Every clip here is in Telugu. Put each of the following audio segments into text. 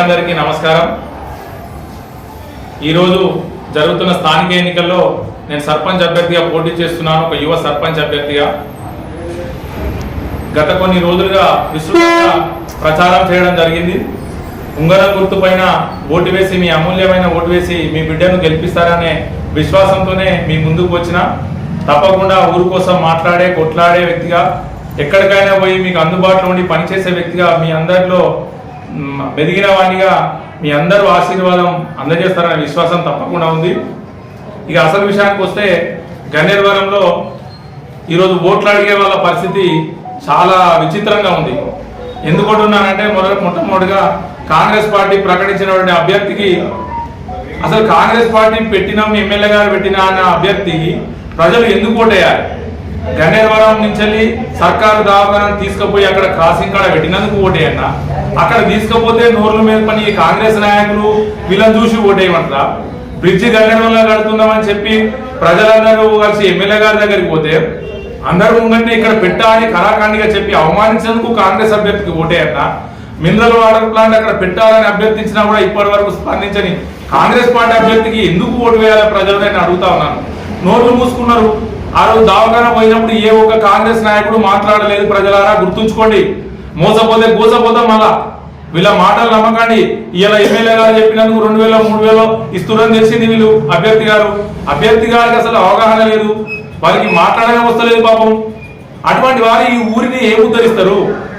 మిత్రులందరికీ నమస్కారం. ఈరోజు జరుగుతున్న స్థానిక ఎన్నికల్లో నేను సర్పంచ్ అభ్యర్థిగా పోటీ చేస్తున్నాను ఒక యువ సర్పంచ్ అభ్యర్థిగా. గత కొన్ని రోజులుగా విస్తృతంగా ప్రచారం చేయడం జరిగింది. ఉంగరం గుర్తు పైన ఓటు వేసి మీ అమూల్యమైన ఓటు వేసి మీ బిడ్డను గెలిపిస్తారనే విశ్వాసంతోనే మీ ముందుకు వచ్చిన. తప్పకుండా ఊరు కోసం మాట్లాడే కొట్లాడే వ్యక్తిగా ఎక్కడికైనా పోయి మీకు అందుబాటులో ఉండి పనిచేసే వ్యక్తిగా మీ అందరిలో మెదిగిన వాడిగా మీ అందరూ ఆశీర్వాదం అందజేస్తారనే విశ్వాసం తప్పకుండా ఉంది. ఇక అసలు విషయానికి వస్తే గన్నేరువరంలో ఈరోజు ఓట్లు అడిగే వాళ్ళ పరిస్థితి చాలా విచిత్రంగా ఉంది. ఎందుకుంటున్నానంటే మొదట మొట్టమొదటిగా కాంగ్రెస్ పార్టీ ప్రకటించినటువంటి అభ్యర్థికి అసలు కాంగ్రెస్ పార్టీ పెట్టినాం మీ ఎమ్మెల్యే గారు పెట్టిన అన్న అభ్యర్థికి ప్రజలు ఎందుకు ఓటేయాలి? గన్నేరువరం నుంచి వెళ్ళి సర్కారు దవాఖానాన్ని తీసుకుపోయి అక్కడ క్రాసింగ్ కాడ పెట్టినందుకు ఓటేయన్నా? అక్కడ తీసుకపోతే నోర్ల మీద పని ఈ కాంగ్రెస్ నాయకులు వీళ్ళని చూసి ఓటేయమంటారా? బ్రిడ్జి గన్నేరువరంలో కడుతున్నామని చెప్పి ప్రజలందరూ కలిసి ఎమ్మెల్యే గారి దగ్గరికి పోతే అందరూ ముంగంటే ఇక్కడ పెట్టాలని కరాఖండిగా చెప్పి అవమానించేందుకు కాంగ్రెస్ అభ్యర్థికి ఓటేయన్నా? మినరల్ వాటర్ ప్లాంట్ అక్కడ పెట్టాలని అభ్యర్థించినా కూడా ఇప్పటి వరకు స్పందించని కాంగ్రెస్ పార్టీ అభ్యర్థికి ఎందుకు ఓటు వేయాలి ప్రజలు నేను అడుగుతా ఉన్నాను. నోట్లు మూసుకున్నారు. ఆ రోజు దవాఖాన పోయినప్పుడు ఏ ఒక్క కాంగ్రెస్ నాయకుడు మాట్లాడలేదు ప్రజలారా? గుర్తుంచుకోండి. మోసపోతే కూసపోతాం మళ్ళా. వీళ్ళ మాటలు నమ్మకండి. ఇలా ఎమ్మెల్యే గారు చెప్పినందుకు రెండు వేల మూడు వేలు ఇస్తున్నారని తెలిసింది వీళ్ళు అభ్యర్థి గారు. అభ్యర్థి గారికి అసలు అవగాహన లేదు. వారికి మాట్లాడగా వస్తలేదు పాపం. అటువంటి వారు ఈ ఊరిని ఏం ఉద్ధరిస్తారు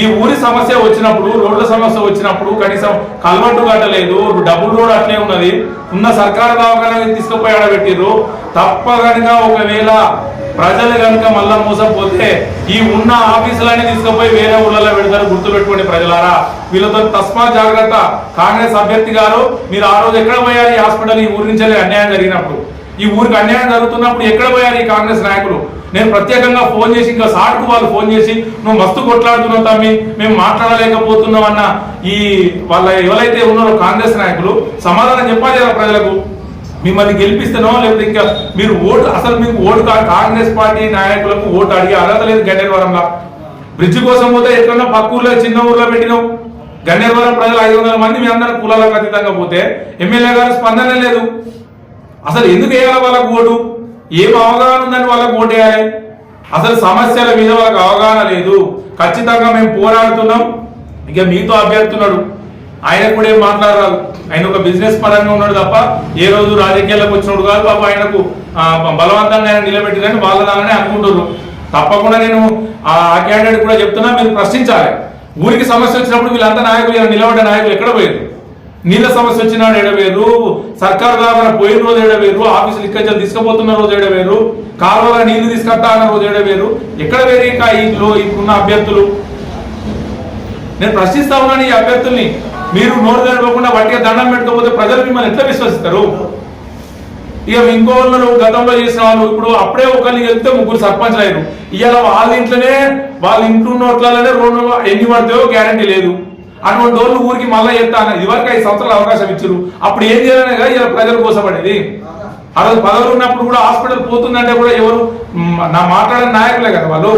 ఈ ఊరి సమస్య వచ్చినప్పుడు రోడ్ల సమస్య వచ్చినప్పుడు కనీసం కల్వర్టు కట్టలేదు డబుల్ రోడ్ అట్లే ఉన్నది. ఉన్న సర్కారు దవాఖాన తీసుకుపోయి ఆడబెట్టిర్రు. తప్పగనగా ఒకవేళ ప్రజలు కనుక మళ్ళా మోసపోతే ఈ ఉన్న ఆఫీసులన్నీ తీసుకుపోయి వేరే ఊళ్ళలో పెడతారు గుర్తుపెట్టుకోండి ప్రజలారా. వీళ్ళతో తస్మా జాగ్రత్త. కాంగ్రెస్ అభ్యర్థి గారు మీరు ఆ రోజు ఎక్కడ పోయారు? ఈ హాస్పిటల్ ఈ ఊరి నుంచి అన్యాయం జరిగినప్పుడు. ఈ ఊరికి అన్యాయం జరుగుతున్నప్పుడు ఎక్కడ పోయారు ఈ కాంగ్రెస్ నాయకులు? నేను ప్రత్యేకంగా ఫోన్ చేసి ఇంకా సార్కు వాళ్ళు ఫోన్ చేసి నువ్వు మస్తు కొట్లాడుతున్నావు తమ్మి మేము మాట్లాడలేకపోతున్నాం అన్న ఈ వాళ్ళ ఎవరైతే ఉన్నారో కాంగ్రెస్ నాయకులు సమాధానం చెప్పాలి కదా ప్రజలకు. మిమ్మల్ని గెలిపిస్తానో లేకపోతే ఇంకా మీరు ఓటు అసలు మీకు ఓటు కా- కాంగ్రెస్ పార్టీ నాయకులకు ఓటు అడిగే అర్హత లేదు గన్నేరవరంలో బ్రిడ్జ్ కోసం పోతే ఎక్కడన్నా పక్క ఊర్లో చిన్న ఊర్లో పెట్టినావు? గన్నేరవరం ప్రజలు ఐదు వందల మంది మీ అందరం కులాలకు అతీతంగా పోతే ఎమ్మెల్యే గారు స్పందన లేదు. అసలు ఎందుకు వేయాలి వాళ్ళకు ఓటు? ఏం అవగాహన ఉందని వాళ్ళకు ఓటు వేయాలి? అసలు సమస్యల మీద వాళ్ళకి అవగాహన లేదు. ఖచ్చితంగా మేము పోరాడుతున్నాం. ఇక మీతో అభ్యర్థున్నాడు. ఆయన కూడా ఏం మాట్లాడరాదు. ఆయన ఒక బిజినెస్ పరంగా ఉన్నాడు తప్ప ఏ రోజు రాజకీయాలకు వచ్చినప్పుడు కాదు పాప. ఆయనకు బలవంతంగా ఆయన నిలబెట్టిందని వాళ్ళ దానినే అనుకుంటున్నారు. తప్పకుండా నేను ఆ క్యాండిడేట్ కూడా చెప్తున్నా మీరు ప్రశ్నించాలి. ఊరికి సమస్య వచ్చినప్పుడు వీళ్ళంతా నాయకులు నిలబడ్డ నాయకులు ఎక్కడ పోయారు? నీళ్ళ సమస్య వచ్చినాడు ఎడవేరు సర్కారు దాకా పోయిన రోజు ఎడవేరు ఆఫీసులు ఇక్కడ తీసుకుపోతున్న రోజు ఎడవేరు కాలువలో నీళ్ళు తీసుకొస్తా అన్న రోజు ఎడవేరు ఎక్కడ వేరు ఇంకా ఇంట్లో ఇప్పుడున్న అభ్యర్థులు? నేను ప్రశ్నిస్తా ఉన్నాను ఈ అభ్యర్థుల్ని. మీరు నోరు తెరవకుండా వాటికి దండం పెట్టకపోతే ప్రజలు మిమ్మల్ని ఎట్లా విశ్వసిస్తారు? ఇక ఇంకో గతంలో చేసిన వాళ్ళు ఇప్పుడు అప్పుడే ఒకరిని వెళ్తే ముగ్గురు సర్పంచ్ అయ్యారు ఇవాళ వాళ్ళ ఇంట్లోనే వాళ్ళ ఇంట్లో నోట్లలోనే రెండు ఎన్ని పడతాయో గ్యారంటీ లేదు. అటువంటి వాళ్ళు ఊరికి మళ్ళీ చెప్తాను ఇదివరకు ఐదు సంవత్సరాలు అవకాశం ఇచ్చారు. అప్పుడు ఏం చేయాలనే కదా ఇలా ప్రజలు కోసపడేది ఆ రోజు పదవులు ఉన్నప్పుడు కూడా హాస్పిటల్ పోతుందంటే కూడా ఎవరు నా మాట్లాడే నాయకులే కదా వాళ్ళు.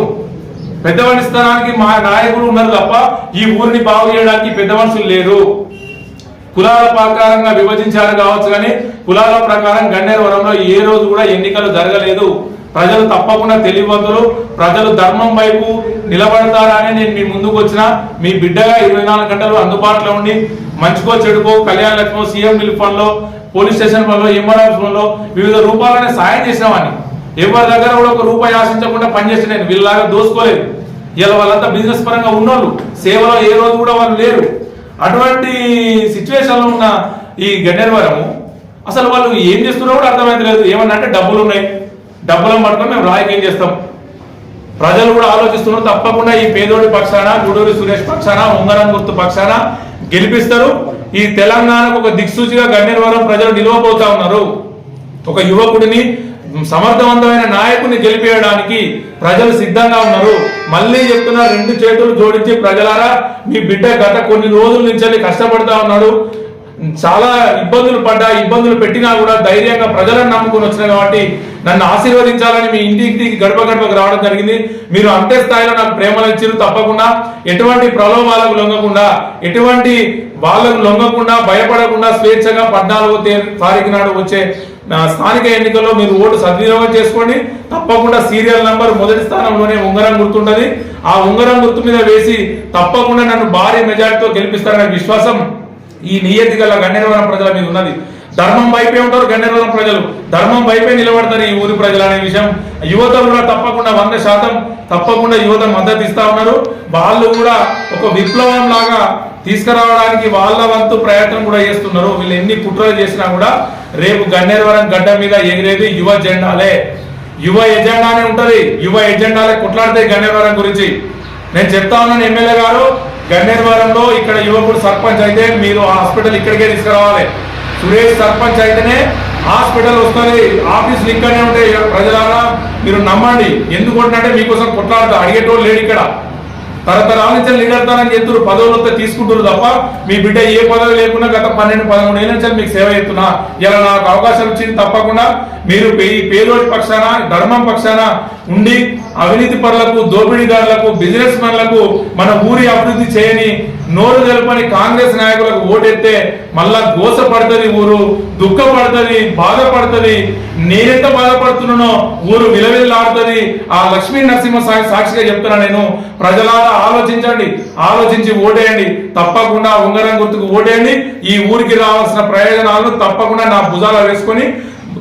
పెద్ద మనిషి స్థానానికి మా నాయకులు ఉన్నారు తప్ప ఈ ఊరిని బాగు చేయడానికి పెద్ద మనుషులు లేరు. కులాల ప్రకారంగా విభజించారు కావచ్చు కానీ కులాల ప్రకారం గండేరవరంలో ఏ రోజు కూడా ఎన్నికలు జరగలేదు. ప్రజలు తప్పకుండా తెలియవంతులు ప్రజలు ధర్మం వైపు నిలబడతారని నేను మీ ముందుకు వచ్చిన మీ బిడ్డగా ఇరవై నాలుగు గంటలు అందుబాటులో ఉండి మంచికో చెడుకో కళ్యాణ లక్ష్మో సీఎం రిలీఫ్ పోలీస్ స్టేషన్ ఫండ్లో ఎంఆర్ఎఫ్ ఫండ్లో వివిధ రూపాలనే సాయం చేసినవాడిని. ఎవరి దగ్గర కూడా ఒక రూపాయి ఆశించకుండా పనిచేసి నేను వీళ్ళలాగా దోసుకోలేదు. ఇలా వాళ్ళంతా బిజినెస్ పరంగా ఉన్నోళ్ళు. సేవలో ఏ రోజు కూడా వాళ్ళు లేరు. అటువంటి సిచ్యువేషన్లో ఉన్న ఈ గన్నేరువరము అసలు వాళ్ళు ఏం చేస్తున్నారో కూడా అర్థమైతే లేదు ఏమన్నా అంటే డబ్బులు ఉన్నాయి. డబ్బులను పట్టుకొని మేము రాయికి ఏం చేస్తాం? ప్రజలు కూడా ఆలోచిస్తున్నారు తప్పకుండా ఈ పేదోడి పక్షాన గూడూరి సురేష్ పక్షాన ఉంగరం గుర్తు పక్షాన గెలిపిస్తారు. ఈ తెలంగాణకు ఒక దిక్సూచిగా గన్నేరువరం ప్రజలు నిలవబోతా ఉన్నారు. ఒక యువకుడిని సమర్థవంతమైన నాయకుని గెలిపేయడానికి ప్రజలు సిద్ధంగా ఉన్నారు. మళ్ళీ చెప్తున్న రెండు చేతులు జోడించి ప్రజలారా మీ బిడ్డ గత కొన్ని రోజుల నుంచి కష్టపడతా ఉన్నాడు. చాలా ఇబ్బందులు పడ్డా ఇబ్బందులు పెట్టినా కూడా ధైర్యంగా ప్రజలను నమ్ముకొని వచ్చిన కాబట్టి నన్ను ఆశీర్వదించాలని మీ ఇంటికి గడప గడపకు రావడం జరిగింది. మీరు అంతే స్థాయిలో నాకు ప్రేమలు ఇచ్చారు తప్పకుండా. ఎటువంటి ప్రలోభాలకు లొంగకుండా ఎటువంటి వాళ్ళకు లొంగకుండా భయపడకుండా స్వేచ్ఛగా పద్నాలుగో తారీఖు నాడు వచ్చే స్థానిక ఎన్నికల్లో మీరు ఓటు సద్వినియోగం చేసుకోండి. తప్పకుండా సీరియల్ నంబర్ మొదటి స్థానంలోనే ఉంగరం గుర్తుంటది. ఆ ఉంగరం గుర్తు మీద వేసి తప్పకుండా నన్ను భారీ మెజార్టీతో గెలిపిస్తారనే విశ్వాసం ఈ నియతి గల గన్నేరవరం ప్రజల మీద ఉన్నది. ధర్మం వైపే ఉంటారు గన్నేరవరం ప్రజలు. ధర్మం వైపే నిలబడతారు ఈ ఊరి ప్రజలు అనే విషయం. యువత కూడా తప్పకుండా వంద శాతం తప్పకుండా యువత మద్దతు ఇస్తా ఉన్నారు. వాళ్ళు కూడా ఒక విప్లవం లాగా తీసుకురావడానికి వాళ్ళ వంతు ప్రయత్నం కూడా చేస్తున్నారు. వీళ్ళు ఎన్ని కుట్రలు చేసినా కూడా రేపు గన్నేరవరం గడ్డ మీద ఎగిరేది యువ జెండాలే. యువ ఎజెండానే ఉంటది. యువ ఎజెండాలే కుట్లాడితే గన్నేరవరం గురించి. నేను చెప్తా ఉన్నాను ఎమ్మెల్యే గారు గన్నేరవరంలో ఇక్కడ యువకుడు సర్పంచ్ అయితే మీరు హాస్పిటల్ ఇక్కడికే తీసుకురావాలి. సురేష్ సర్పంచ్ అయితేనే హాస్పిటల్ వస్తుంది ఆఫీసులు ఇక్కడనే ఉంటాయి ప్రజలారా మీరు నమ్మండి. ఎందుకు అంటే మీకోసం కొట్లాడతా అడిగేటోళ్ళు లేడు ఇక్కడ. తరతరాల నుంచి లీడర్ చెప్తున్నారు పదవులు తీసుకుంటారు తప్ప మీ బిడ్డ ఏ పదవి లేకుండా గత పన్నెండు పదమూడు ఏళ్ళ నుంచి మీకు సేవ చేస్తున్నా. ఇలా నాకు అవకాశం వచ్చింది తప్పకుండా మీరు ఈ పక్షాన ధర్మం పక్షాన ఉండి అవినీతి పరులకు దోపిడీదారులకు బిజినెస్ మెన్లకు మన ఊరి అభివృద్ధి చేయని నోరు తెలపని కాంగ్రెస్ నాయకులకు ఓటెత్తే మళ్ళా గోస పడుతుంది ఊరు దుఃఖపడుతుంది బాధపడుతుంది. నేనెంత బాధపడుతున్నానో ఊరు విలవిల్లాడుతుంది. ఆ లక్ష్మీ నరసింహ సాక్షిగా చెప్తున్నా నేను. ప్రజలారా ఆలోచించండి. ఆలోచించి ఓటేయండి. తప్పకుండా ఉంగరం గుర్తుకు ఓటేయండి. ఈ ఊరికి రావాల్సిన ప్రయోజనాలను తప్పకుండా నా భుజాల వేసుకొని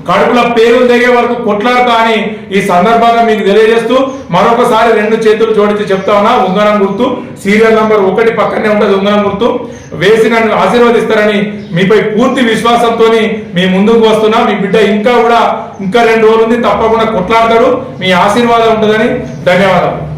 కడుపులో పేరు దిగే వరకు కొట్లాడతా అని ఈ సందర్భంగా మీకు తెలియజేస్తూ మరొకసారి రెండు చేతులు జోడించి చెప్తా ఉన్నా ఉంగరం గుర్తు. సీరియల్ నంబర్ ఒకటి పక్కనే ఉంటుంది ఉంగరం గుర్తు. వేసి నన్ను ఆశీర్వదిస్తారని మీపై పూర్తి విశ్వాసంతో మీ ముందుకు వస్తున్నా. మీ బిడ్డ ఇంకా కూడా ఇంకా రెండు రోజులు ఉంది తప్పకుండా కొట్లాడతాడు. మీ ఆశీర్వాదం ఉంటుందని ధన్యవాదాలు.